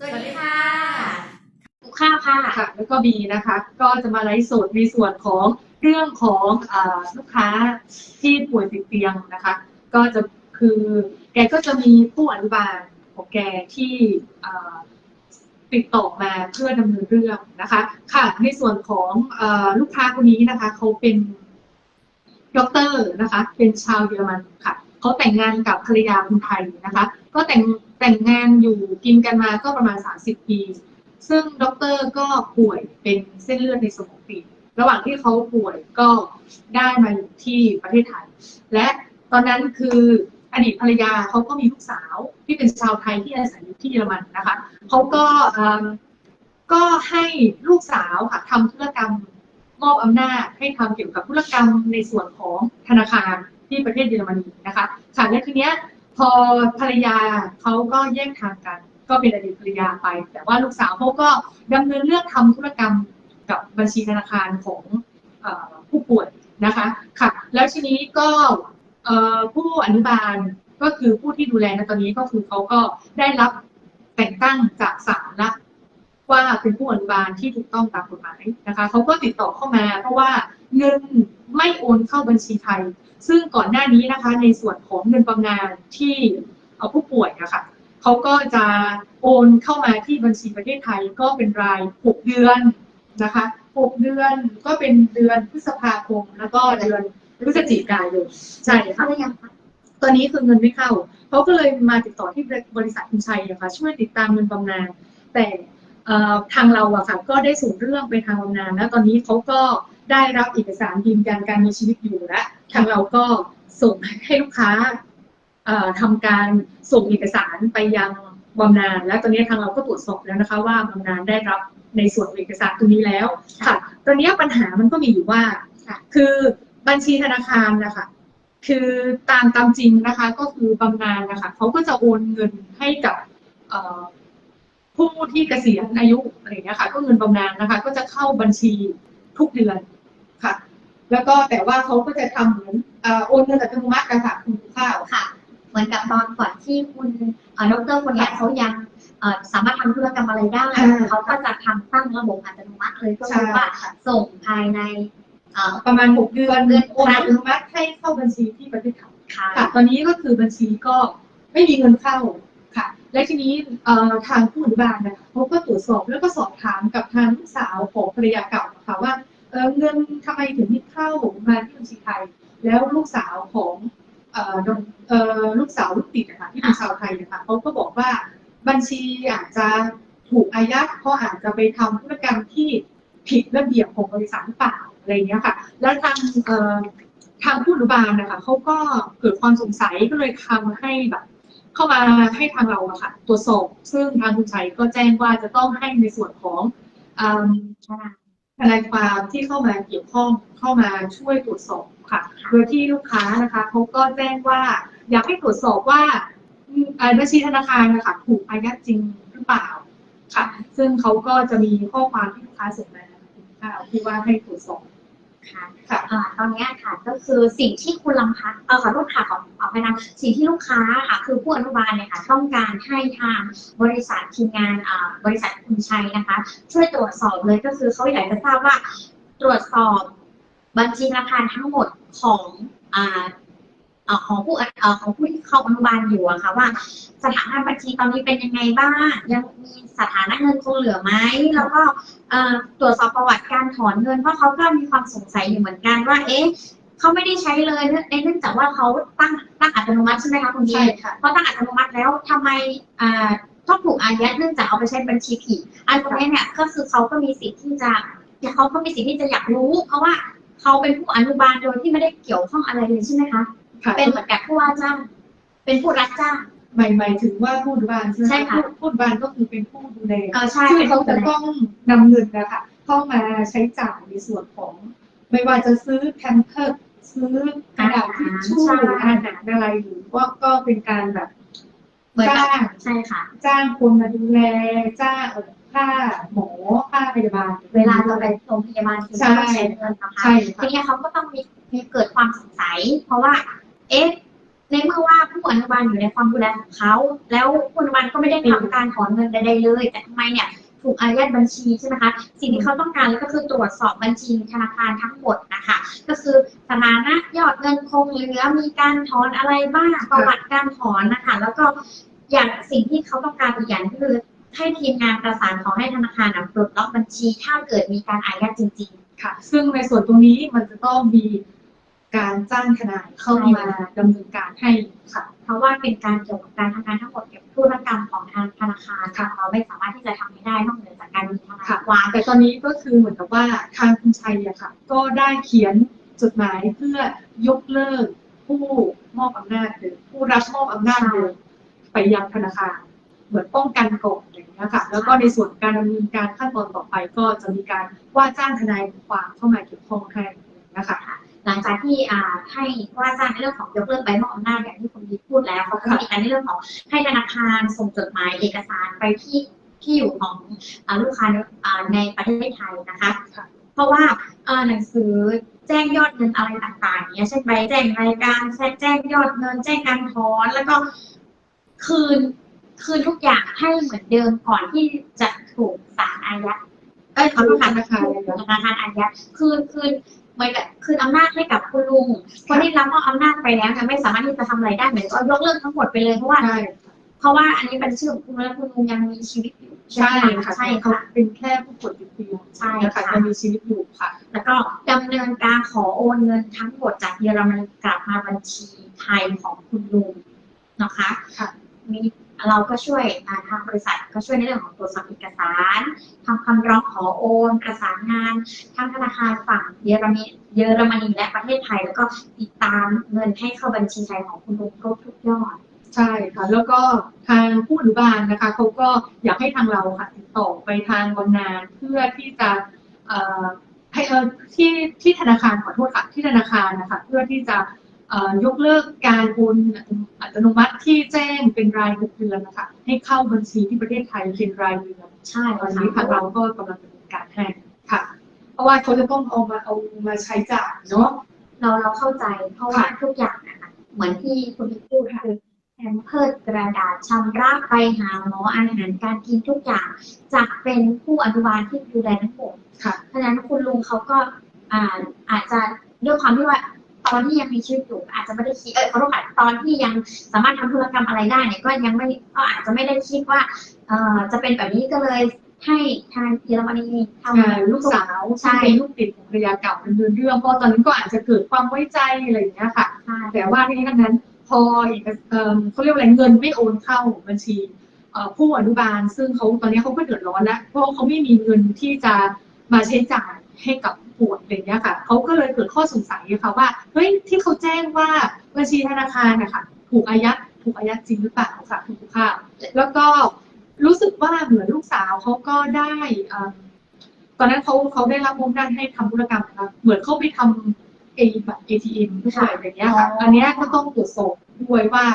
สวัสดีค่ะกุข้าวค่ะค่ะแล้วก็บีนะคะ ก็จะมาไลฟ์สดในส่วนของเรื่องของอาลูกค้าที่ป่วยติดเตียงนะคะ ก็จะคือแกก็จะมีผู้อนุบาลของแกที่อ่าติดต่อมาเพื่อดำเนินเรื่องนะคะ ค่ะในส่วนของอาลูกค้าคนนี้นะคะเขาเป็นด็อกเตอร์นะคะ เป็นชาวเยอรมันค่ะ เขาแต่งงานกับภรรยาคนไทยนะคะ ก็แต่งแต่งงานอยู่กินกันมาก็ประมาณ 30 ปี ซึ่งด็อกเตอร์ก็ป่วยเป็นเส้นเลือดในสมองตีบระหว่างที่เขาป่วยก็ได้มาอยู่ที่ประเทศไทย และตอนนั้นคืออดีตภรรยาเขาก็มีลูกสาวที่เป็นชาวไทยที่อาศัยอยู่ที่เยอรมันนะคะเขาก็ก็ให้ลูกสาวค่ะทำธุรกรรมมอบอำนาจให้ทำเกี่ยวกับธุรกรรมในส่วนของธนาคาร ที่ประเทศเยอรมนีนะคะค่ะและทีเนี้ยพอภรรยาเขาก็แยกทางกัน ก็เป็นอดีตภรรยาไป แต่ว่าลูกสาวเขาก็ดำเนินเรื่องทำธุรกรรมกับบัญชีธนาคารของอผู้ป่วยนะคะค่ะแล้วทีนี้ก็ผู้อนุบาลก็คือผู้ที่ดูแลในตอนนี้ก็คือเขาก็ได้รับแต่งตั้งจากศาลละว่าเป็นผู้อนุบาลที่ถูกต้องตามกฎหมายนะคะเขาก็ติดต่อเข้ามา เพราะว่าเงินไม่โอนเข้าบัญชีไทย ซึ่งก่อนหน้านี้นะคะในส่วนของเงินบำนาญที่เอาผู้ป่วยนะคะเขาก็จะโอนเข้ามาที่บัญชีประเทศไทยก็เป็นราย 6 เดือนนะคะ 6 เดือนก็เป็นเดือนพฤษภาคม แล้วก็เดือนพฤศจิกายนใช่ค่ะเข้าหรือยังคะตอนนี้คือเงินไม่เข้าเขาก็เลยมาติดต่อที่บริษัทคุณชัยอะค่ะช่วยติดตามเงินบำนาญแต่เอ่อทางเราอะค่ะก็ได้ส่งเรื่องไปทางบำนาญแล้วตอนนี้เขาก็ ได้รับเอกสารยืนยันการมีชีวิตอยู่แล้วทางเราก็ส่งให้ลูกค้าเอ่อทำการส่งเอกสารไปยังบำนาญและตอนนี้ทางเราก็ตรวจสอบแล้วนะคะ ว่าบำนาญได้รับในส่วนเอกสารตรงนี้แล้วค่ะ ตอนนี้ปัญหามันก็มีอยู่ว่าค,คือบัญชีธนาคารนะคะคือตามตามจริงนะคะ ก็คือบำนาญนะคะเขาก็จะโอนเงินให้กับผู้ที่เกษียณอายุอะไรอย่างเงี้ยค่ะ ก็เงินบำนาญนะคะ ก็จะเข้าบัญชีทุกเดือน ค่ะ แล้วก็แต่ว่าเขาก็จะทำเหมือนเอ่อโอนเงินอัตโนมัตินะคะคุณข้าวค่ะ เหมือนกับตอนก่อนที่คุณเอ่อดรคนเนี้ยเขายังเอ่อสามารถทำธุรกรรมอะไรได้อ่าเขาก็จะทำตั้งระบบอัตโนมัติเลยก็ใช่คือว่าค่ะส่งภายในเอ่อประมาณหกเดือนเดือนโอนอัตโนมัติให้เข้าบัญชีที่ประเทศไทยค่ะค่ะ ตอนนี้ก็คือบัญชีก็ไม่มีเงินเข้าค่ะ และทีนี้เอ่อทางผู้อนุบาลนะคะเขาก็ตรวจสอบแล้วก็สอบถามกับทางลูกสาวของภรรยาเก่าค่ะว่า เอ่องินทำไมถึงไม่เข้ามาที่บัญชีไทย แล้วลูกสาวของเออเออลูกสาวลูกติดนะคะที่เป็นชาวไทยนะคะเขาก็บอกว่าบัญชีอาจจะถูกอายัดเพราะอาจจะไปทำธุรกรรมที่ผิดระเบียบของบริษัทหรือเปล่าอะไรเงี้ยค่ะ แล้วทางเออทางผู้อนุบาลนะคะเขาก็เกิดความสงสัยก็เลยทำให้แบบ เข้ามาให้ทางเราอะค่ะตรวจสอบซึ่งทางคุณชัยก็แจ้งว่าจะต้องให้ในส่วนของอืม ทนายความที่เข้ามาเกี่ยวข้องเข้ามาช่วยตรวจสอบค่ะ โดยที่ลูกค้านะคะเขาก็แจ้งว่า อยากให้ตรวจสอบว่าอืมเอ่อบัญชีธนาคารนะคะถูกอายัดจริงหรือเปล่าค่ะ ซึ่งเขาก็จะมีข้อความที่ลูกค้าส่งมานะคะที่ว่าให้ตรวจสอบ ค่ะค่ะอ่าตอนเนี้ยค่ะก็คือสิ่งที่คุณลำพัดเออขอโทษค่ะขอขอไปนะสิ่งที่ลูกค้าค่ะคือผู้อนุบาลเนี่ยค่ะต้องการให้ทางบริษัททีมงานอ่าบริษัทคุณชัยนะคะ ช่วยตรวจสอบเลยก็คือเขาอยากจะทราบว่าตรวจสอบบัญชีธนาคารทั้งหมดของอ่าเอ่อ ของผู้เอ่อของผู้ที่เข้าอนุบาลอยู่อะค่ะว่า สถานะบัญชีตอนนี้เป็นยังไงบ้าง ยังมีสถานะเงินคงเหลือไหมแล้วก็เอ่อตรวจสอบประวัติการถอนเงินเพราะเขาก็มีความสงสัยอยู่เหมือนกันว่าเอ๊ะเขาไม่ได้ใช้เลยเนื่องเนื่องจากว่าเขาตั้งตั้งอัตโนมัติใช่ไหมคะคุณใช่ดีค่ะเพราะตั้งอัตโนมัติแล้วทำไมอ่าต้องถูกอายัดเนื่องจากเอาไปใช้บัญชีผิดอันตรงนี้เนี่ยก็คือเขาก็มีสิทธิ์ที่จะเขาก็มีสิทธิ์ที่จะอยากรู้ เพราะว่าเขาเป็นผู้อนุบาลโดยที่ไม่ได้เกี่ยวข้องอะไรเลยใช่ไหมคะ ค่ะเป็นเหมือนกับผู้ว่าจ้างเป็นผู้รับจ้าง หมายหมายถึงว่าผู้ดูบานใช่ไหมใช่ค่ะ ผู้ผู้ดูบานก็คือเป็นผู้ดูแลเออใช่ซึ่งเป็นเขาผู้จะดูแลต้องนำเงินนะคะเข้ามาใช้จ่ายในส่วนของ ไม่ว่าจะซื้อแพมเพิร์สซื้อกระดาษทิชชู่ใช่อาหารอะไรหรือว่าก็เป็นการแบบเหมือนกับจ้าง ใช่ค่ะ จ้างคนมาดูแล จ้างเอ่อค่าหมอค่าพยาบาล เวลาเราไปโรงพยาบาลคือใช่ต้องใช้เงินนะคะใช่ทีค่ะนี้เขาก็ต้องมีมีเกิดความสงสัย เพราะว่า เอ๊ะ ในเมื่อว่าผู้อนุบาลอยู่ในความดูแลของเขา แล้วผู้อนุบาลก็ไม่ได้ทำการถอนเงินใดๆเลย แต่ทำไมเนี่ยถูกอายัดบัญชีใช่ไหมคะ สิ่งที่เขาต้องการก็คือตรวจสอบบัญชีธนาคารทั้งหมดนะคะ ก็คือสถานะยอดเงินคงเหลือ มีการถอนอะไรบ้าง ประวัติการถอนนะคะ แล้วก็อย่างสิ่งที่เขาต้องการอีกอย่างก็คือให้ทีมงานประสานขอให้ธนาคารนะปลดล็อกบัญชี ถ้าเกิดมีการอายัดจริง ๆ ค่ะ ซึ่งในส่วนตรงนี้มันจะต้องมี การจ้างทนายเข้ามาดำเนินการให้ค่ะ เพราะว่าเป็นการเกี่ยวกับการทำงานทั้งหมดเกี่ยวกับธุรกรรมของทางธนาคารค่ะเราไม่สามารถที่จะทำไม่ได้นอกเหนือจากการมีทนายค่ะความแต่ตอนนี้ก็คือเหมือนกับว่าทางคุณชัยอะค่ะ ก็ได้เขียนจดหมายเพื่อยกเลิกผู้มอบอำนาจเดิมผู้รับมอบอำนาจเดิมไปยังธนาคารเหมือนป้องกันก่อนอย่างนี้ยค่ะ แล้วก็ในส่วนการดำเนินการขั้นตอนต่อไปก็จะมีการว่าจ้างทนายความเข้ามาเกี่ยวข้องให้นะคะ หลังจากที่อ่าให้ว่าจ้างในเรื่องของยกเลิกใบมอบอำนาจอย่างที่คุณดีพูดแล้วเขาก็มีการในเรื่องของให้ธนาคารส่งจดหมายเอกสารไปที่ที่อยู่ของอ่าลูกค้าอ่าในประเทศไทยนะคะค่ะเพราะว่าเอ่อหนังสือแจ้งยอดเงินอะไรต่างๆ เนี้ยเช่นใบแจ้งรายการแจ้งยอดเงิน แจ้งการถอนแล้วก็คืนคืนทุกอย่างให้เหมือนเดิมก่อนที่จะถูกศาลอายัดเอ้ยขอโทษค่ะธนาคารอายัดธนาคารอายัดคืนคืน เหมือนกับคืนอำนาจให้กับคุณลุงคนที่รับมอบอำนาจไปแล้วเนี่ยไม่สามารถที่จะทำอะไรได้เหมือนก็ยกเลิกทั้งหมดไปเลยเพราะว่าใช่เพราะว่าอันนี้เป็นชื่อของคุณแล้วคุณลุงยังมีชีวิตอยู่ใช่ไหมค่ะใช่เขาค่ะ เป็นแค่ผู้ป่วยติดเตียงใช่นะคะค่ะ ยังมีชีวิตอยู่ค่ะ แล้วก็ดำเนินการขอโอนเงินทั้งหมดจากเยอรมนีกลับมาบัญชีไทยของคุณลุงนะคะค่ะ มี เราก็ช่วยทางบริษัทก็ช่วยในเรื่องของตรวจสอบเอกสารทำคำร้องขอโอนประสานงานทั้งธนาคารฝั่งเยอรมนีเยอรมนีและประเทศไทย แล้วก็ติดตามเงินให้เข้าบัญชีไทยของคุณลุงครบทุกยอดใช่ค่ะแล้วก็ทางผู้อนุบาลนะคะเขาก็อยากให้ทางเราค่ะติดต่อไปทางบำนาเพื่อที่จะเอ่อให้ที่ที่ธนาคารขอโทษค่ะที่ธนาคารนะคะเพื่อที่จะ ยกเลิกการโอนอัตโนมัติที่แจ้งเป็นรายหกเดือนนะคะให้เข้าบัญชีที่ประเทศไทยเป็นรายเดือนใช่ตอนนี้ค่ะเราก็กำลังดำเนินการให้ค่ะ เพราะว่าเขาจะต้องเอามาเอามาใช้จ่ายเนาะเราเราเข้าใจเพราะว่าทุกอย่างนะคะเหมือนที่คุณพี่พูดคือแอมเพิร์กระดาษชำระไปหาหมออาหารการกินทุกอย่างจะเป็นผู้อนุบาลที่ดูแลทั้งหมดค่ะเพราะฉะนั้นคุณลุงเขาก็อ่าอาจจะด้วยความที่ว่า ตอนที่ยังมีชีวิตอยู่อาจจะไม่ได้คิดเออเขาต้องการตอนที่ยังสามารถทำธุรกรรมอะไรได้เนี่ยก็ยังไม่ก็อาจจะไม่ได้คิดว่าเอ่อจะเป็นแบบนี้ก็เลยให้ทางเยอรมนีทใช่ำลูกสาวใช่ที่เป็นลูกติดของภรรยาเก่าเป็นเดินเรื่องเพราะตอนนั้นก็อาจจะเกิดความไว้ใจอะไรอย่างเงี้ยค่ะใช่แต่ว่าที่นี้ทั้งนั้นพอเอกเอ่อเขาเรียกว่าอะไรเงินไม่โอนเข้าบัญชีเอ่อผู้อนุบาล ซึ่งเขาตอนนี้เขาก็เดือดร้อนแล้วเพราะเขาไม่มีเงินที่จะมาใช้จ่ายให้กับผู้ ป่วยอะไรอย่างเงี้ยค่ะเขาก็เลยเกิดข้อสงสัยค่ะว่าเฮ้ยที่เขาแจ้งว่าบัญชีธนาคารนะคะถูกอายัดถูกอายัดจริงหรือเปล่าค่ะคุณผู้ค่ะแล้วก็รู้สึกว่าเหมือนลูกสาวเขาก็ได้เอิ่มตอนนั้นเขาเขาได้รับมอบอำนาจให้ทำธุรกรรมนะคะเหมือนเขาไปทำเอบัตร ATM ด้วยอะไรอย่างเงี้ยค่ะอันเนี้ยก็ต้องตรวจสอบด้วยว่า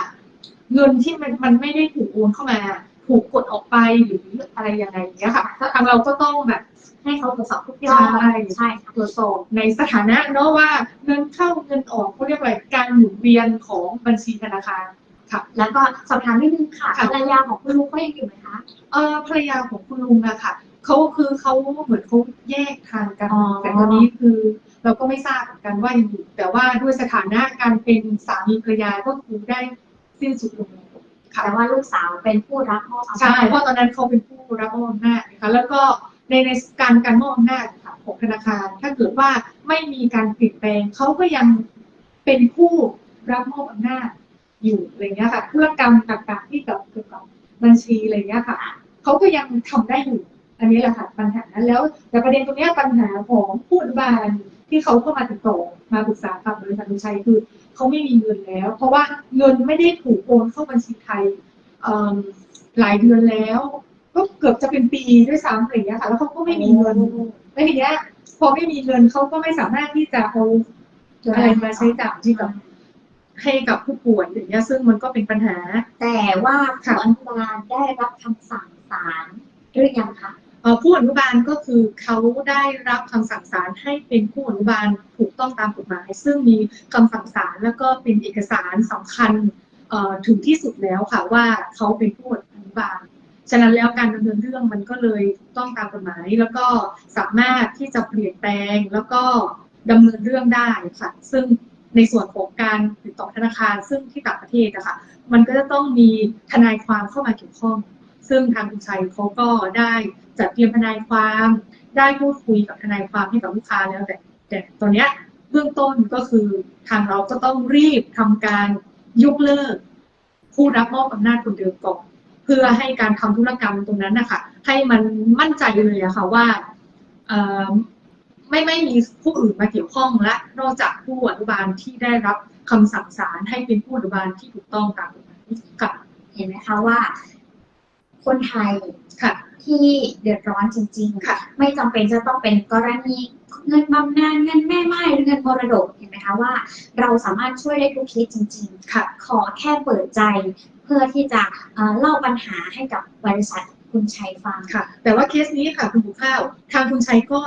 เงินที่มันมันไม่ได้ถูกโอนเข้ามา ถูกกดออกไปหรืออะไรยังไงอย่างเงี้ยค่ะทางเราก็ต้องแบบ ให้เขาตรวจสอบทุกยอดใช่ ใช่ค่ะตรวจสอบในสถานะเนาะว่าเงินเข้าเงินออกเขาเรียกว่าการหมุนเวียนของบัญชีธนาคารค่ะแล้วก็สอบถามนิดนึงค่ะค่ะ ภรรยาของคุณลุงเขายังอยู่ไหมคะ เอ่อภรรยาของคุณลุงอะค่ะเขาคือเขาเหมือนเขาแยกทางกัน อ๋อ แต่ตอนนี้คือ เราก็ไม่ทราบเหมือนกันว่ายังอยู่แต่ว่าด้วยสถานะการเป็นสามีภรรยาก็คือได้สิ้นสุดลงแล้วค่ะ แต่ว่าลูกสาวเป็นผู้รับมอบอำนาจ ใช่เพราะตอนนั้นเขาเป็นผู้รับมอบอำนาจนะคะแล้วก็ ในในการการมอบอำนาจค่ะของธนาคาร ถ้าเกิดว่าไม่มีการเปลี่ยนแปลงเขาก็ยังเป็นผู้รับมอบอำนาจอยู่อะไรเงี้ยค่ะธุรกรรมต่างๆที่เกี่ยวกับบัญชีอะไรเงี้ยค่ะเขาก็ยังทำได้อยู่ อันนี้แหละค่ะปัญหาแล้ว แต่ประเด็นตรงนี้ปัญหาของผู้บาลที่เขาเข้ามาติดต่อมาปรึกษากับบริษัทลุชัยคือเขาไม่มีเงินแล้ว เพราะว่าเงินไม่ได้ถูกโอนเข้าบัญชีไทยหลายเดือนแล้ว ก็เกือบจะเป็นปีด้วยซ้ำอะไรอย่างเงี้ยค่ะ แล้วเขาก็ไม่มีเงินแล้วทีเนี้ย พอไม่มีเงินเขาก็ไม่สามารถที่จะเอาอะไรมาใช้จ่ายที่กับให้กับผู้ป่วยอย่างเงี้ยซึ่งมันก็เป็นปัญหา แต่ว่าค่ะผู้อนุบาลได้รับคำสั่งศาลหรือยังคะเอ่อผู้อนุบาลก็คือเขาได้รับคำสั่งศาลให้เป็นผู้อนุบาลถูกกต้องตามกฎหมาย ซึ่งมีคำสั่งศาลแล้วก็เป็นเอกสารสำคัญเอ่อถึงที่สุดแล้วค่ะว่าเขาเป็นผู้อนุบาล ฉะนั้นแล้วการดำเนินเรื่องมันก็เลยถูกต้องตามกฎหมาย แล้วก็สามารถที่จะเปลี่ยนแปลงแล้วก็ดำเนินเรื่องได้ค่ะซึ่งในส่วนของการติดต่อธนาคาร ซึ่งที่ต่างประเทศอะค่ะมันก็จะต้องมีทนายความเข้ามาเกี่ยวข้อง ซึ่งทางคุณชัยเขาก็ได้จัดเตรียมทนายความ ได้พูดคุยกับทนายความให้กับลูกค้าแล้วแต่แต่ตอนเนี้ยเบื้องต้นก็คือทางเราก็ต้องรีบทำการยกเลิก ผู้รับมอบอำนาจคนเดิมก่อน พื่อให้การทำธุรกรรมตรงนั้นนะคะให้มันมั่นใจเลยอะค่ะว่าไม่ไม่มีผู้อื่นมาเกี่ยวข้องและนอกจากผู้อนุบาลที่ได้รับคำสั่งศาลให้เป็นผู้อนุบาลที่ถูกต้องตามกฎหมายค่ะเห็นไหมคะว่า คนไทยค่ะที่เดือดร้อนจริงค่ะๆไม่จำเป็นจะต้องเป็นกรณีเงินบำนาญเงินแม่ไม้หรือเงินมรดกเห็นไหมคะว่า เราสามารถช่วยได้ทุกเคสจริงๆค่ะขอแค่เปิดใจ เพื่อที่จะเอ่อเล่าปัญหาให้กับบริษัทคุณชัยฟังค่ะ แต่ว่าเคสนี้ค่ะคุณผู้ข้าว ทางคุณชัยก็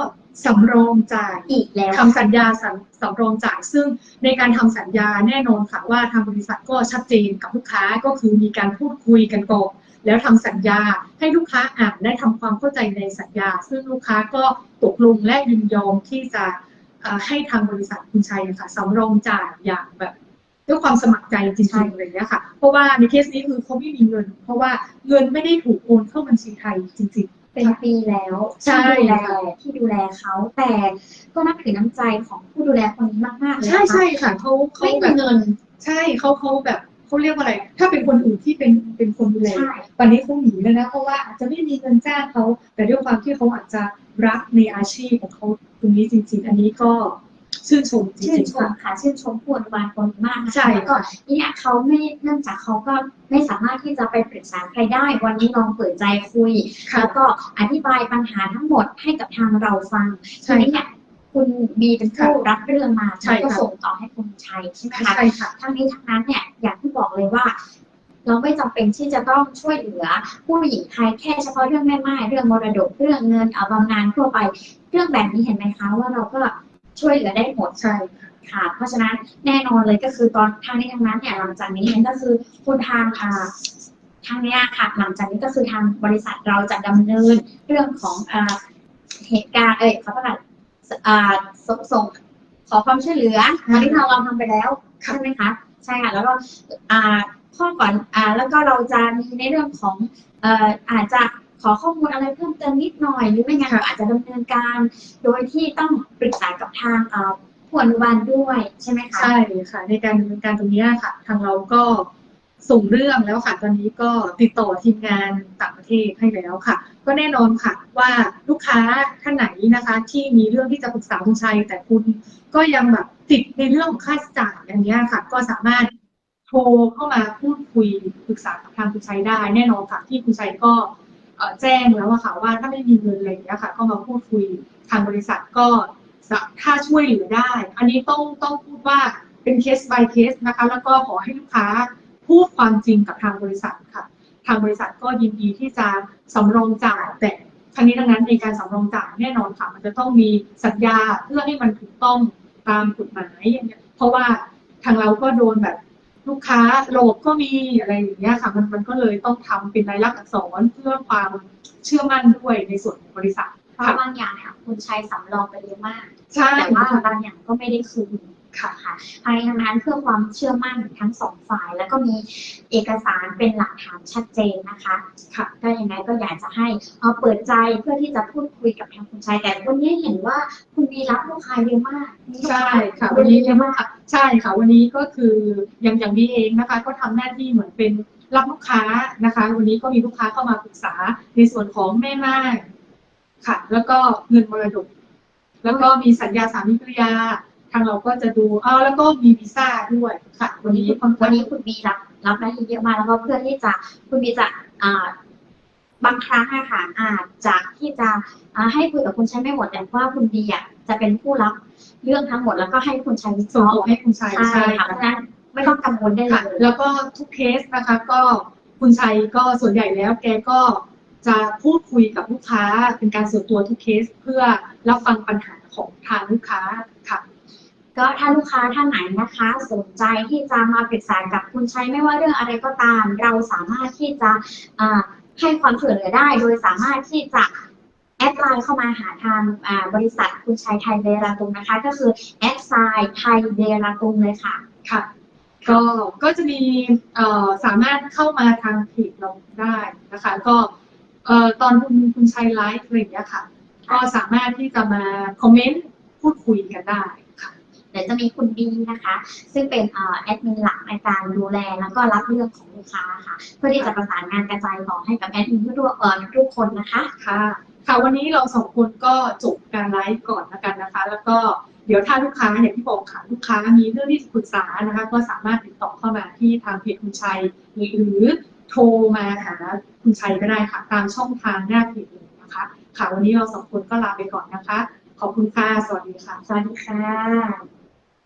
สำรองจ่ายอีกแล้วทำสัญญาสำสำรองจ่าย ซึ่งในการทำสัญญาแน่นอนค่ะว่าทางบริษัทก็ชัดเจนกับลูกค้าก็คือมีการพูดคุยกันก่อน แล้วทำสัญญาให้ลูกค้าอ่านและทำความเข้าใจในสัญญา ซึ่งลูกค้าก็ตกลงและยินยอมที่จะเอ่อให้ทางบริษัทคุณชัยค่ะสำรองจ่ายอย่างแบบด้วยความสมัครใจจริงๆเลยนะคะเพราะว่าในเคสนี้คือเขาไม่มีเงิน เพราะว่าเงินไม่ได้ถูกโอนเข้าบัญชีไทยจริง ๆ เป็นปีแล้วใช่ที่ดูแลค่ะที่ดูแลเขาแต่ก็นับถือน้ำใจของผู้ดูแลคนนี้มากๆเลยใช่นะคะใช่ค่ะเขาเขาไม่แบมีบเงิน ใช่เขาเขาแบบ เขาเรียกว่าอะไร ถ้าเป็นคนอื่นที่เป็นเป็นคนดูแลใช่ตอนนี้เขาหนีแล้วนะเพราะว่าอาจจะไม่มีเงินจ้างเขาแต่ด้วยความที่เขาอาจจะรักในอาชีพของเขาตรงนี้จริง ๆ อันนี้ก็ชื่นชมจชื่นริงชๆค่ะมค่ะชื่นชมผู้อนุบาลคนนี้มากนะคะใช่แล้วก็เนี่ยเขาไม่เนื่องจากเขาก็ไม่สามารถที่จะไปปรึกษาใครได้ วันนี้ลองเปิดใจคุยค่ะแล้วก็อธิบายปัญหาทั้งหมดให้กับทางเราฟังใช่ทีนี้เนี่ย คุณบีเป็นผู้รับเรื่องมาใช่แล้วก็ค่ะส่งต่อให้คุณชัยใช่ไหมคะใช่ค่ะ ทั้งนี้ทั้งนั้นเนี่ยอย่างที่บอกเลยว่า เราไม่จำเป็นที่จะต้องช่วยเหลือผู้หญิงไทยแค่เฉพาะเรื่องแม่ไม้เรื่องมรดกเรื่องเงินเอาบำนาญทั่วไปเรื่องแบบนี้เห็นไหมคะว่าเราก็ช่วยเหลือได้หมด ใช่ ค่ะค่ะเพราะฉะนั้นแน่นอนเลยก็คือตอนทางนี้ทางนั้นเนี่ยหลังจากนี้เนี่ยก็คือคุณทางอ่าทางเนี้ยค่ะ หลังจากนี้ก็คือทางบริษัทเราจะดำเนินเรื่องของอ่าเหตุการณ์เอ้ยขอโทษค่ะอ่า ส่งส่งขอความช่วยเหลืออันนี้ทางเราทำไปแล้วใช่ไหมคะใช่ค่ะแล้วก็อ่าข้อก่อนอ่าแล้วก็เราจะมีในเรื่องของเอ่ออาจจะขอข้อมูลอะไรเพิ่มเติมนิดหน่อย หรือไม่งั้นก็อาจจะดำเนินการ โดยที่ต้องปรึกษากับทางเอ่อผู้อนุบาลด้วยใช่ไหมคะใช่ค่ะในการดำเนินการตรงนี้ค่ะ ทางเราก็ ส่งเรื่องแล้วค่ะ ตอนนี้ก็ติดต่อทีมงานต่างประเทศให้แล้วค่ะ ก็แน่นอนค่ะว่าลูกค้าท่านไหนนะคะ ที่มีเรื่องที่จะปรึกษาคุณชัย แต่คุณก็ยังแบบติดในเรื่องของค่าใช้จ่ายอันเนี้ยค่ะ ก็สามารถโทรเข้ามาพูดคุยปรึกษากับทางคุณชัยได้ แน่นอนค่ะที่คุณชัยก็แจ้งแล้วค่ะว่าถ้าไม่มีเงินอะไรอย่างเงี้ยค่ะ ก็มาพูดคุยทางบริษัทก็จะถ้าช่วยเหลือได้ อันนี้ต้องต้องพูดว่าเป็นเคส by เคสนะคะ แล้วก็ขอให้ลูกค้า พูดความจริงกับทางบริษัทค่ะ ทางบริษัทก็ยินดีที่จะสำรองจ่ายแต่ทั้งนี้ทั้งนั้นในการสำรองจ่ายแน่นอนค่ะ มันจะต้องมีสัญญาเพื่อให้มันถูกต้องตามกฎหมายอย่างเงี้ยเพราะว่าทางเราก็โดนแบบลูกค้าโหลบก็มีอะไรอย่างเงี้ยค่ะมันมันก็เลยต้องทำเป็นลายลักษณ์อักษรเพื่อความเชื่อมั่นด้วยในส่วนของบริษัทเพราะบางอย่างค่ะคุณชัยสำรองไปเยอะมาก ใช่แต่ว่าบางอย่างก็ไม่ได้คืน ค่ะค่ะภายในทั้งนั้นเพื่อความเชื่อมั่นทั้งสองฝ่าย แล้วก็มีเอกสารเป็นหลักฐานชัดเจนนะคะค่ะก็ยังไงก็อยากจะให้เอาเปิดใจเพื่อที่จะพูดคุยกับทางคุณชัยแต่วันนี้เห็นว่าคุณมีรับลูกค้าเยอะมากใช่ค่ะวันนี้เยอะมากใช่ค่ะวันนี้ก็คืออย่างอย่างดีเองนะคะ ก็ทำหน้าที่เหมือนเป็นรับลูกค้านะคะ วันนี้ก็มีลูกค้าเข้ามาปรึกษาในส่วนของแม่ไม้ค่ะ แล้วก็เงินมรดก แล้วก็มีสัญญาสามีภรรยา ทางเราก็จะดูเอาแล้วก็มีวีซ่าด้วยค่ะ วัวันนนี้นี้คุณวันนี้คุณบีรับรับหน้าที่เยอะมากแล้วก็เพื่อที่จะคุณบีจะอ่าบางครั้งอะค่ะอาจจะที่จะอ่าให้คุยกับคุณชัยไม่หมดแต่ว่าคุณบีอะจะเป็นผู้รับเรื่องทั้งหมดแล้วก็ให้คุณชัยวิเคส่งราะตัวห์ให้คุณชัยใช่ค่ะเพราะฉะนั้นไม่ต้องกังวลได้เลค่ะยแล้วก็ทุกเคสนะคะก็คุณชัยก็ส่วนใหญ่แล้วแกก็จะพูดคุยกับลูกค้าเป็นการส่วนตัวทุกเคสเพื่อรับฟังปัญหาของทางลูกค้าค่ะ ก็ถ้าลูกค้าท่านไหนนะคะ สนใจที่จะมาปรึกษากับคุณชัยไม่ว่าเรื่องอะไรก็ตาม เราสามารถที่จะให้ความช่วยเหลือได้ โดยสามารถที่จะแอดไลน์เข้ามาหาทางบริษัทคุณชัยไทยเดราตุงนะคะ ก็คือแอดไซน์ไทยเดราตุงเลยค่ะค่ะ ก็ก็จะมีสามารถเข้ามาทางเพจเราได้นะคะ ก็ตอนคุณคุณชัยไลฟ์อะไรอย่างเงี้ยค่ะ ก็สามารถที่จะมาคอมเมนต์พูดคุยกันได้ เดี๋ยวจะมีคุณบีนะคะ ซึ่งเป็นเอ่อแอดมินหลักในการดูแลแล้วก็รับเรื่องของลูกค้าค่ะ เพื่อที่จะประสานงานกระจายต่อให้กับแอดมินทุกๆเอ่อทุกคนนะคะค่ะค่ะวันนี้เราสองคนก็จบการไลฟ์ก่อนแล้วกันนะคะ แล้วก็เดี๋ยวถ้าลูกค้าอย่างที่บอกค่ะลูกค้ามีเรื่องที่จะปรึกษานะคะ ก็สามารถติดต่อเข้ามาที่ทางเพจคุณชัยหรือโทรมาหาคุณชัยก็ได้ค่ะ ตามช่องทางหน้าเพจเลยนะคะ ค่ะวันนี้เราสองคนก็ลาไปก่อนนะคะ ขอบคุณค่ะ สวัสดีค่ะ สวัสดีค่ะ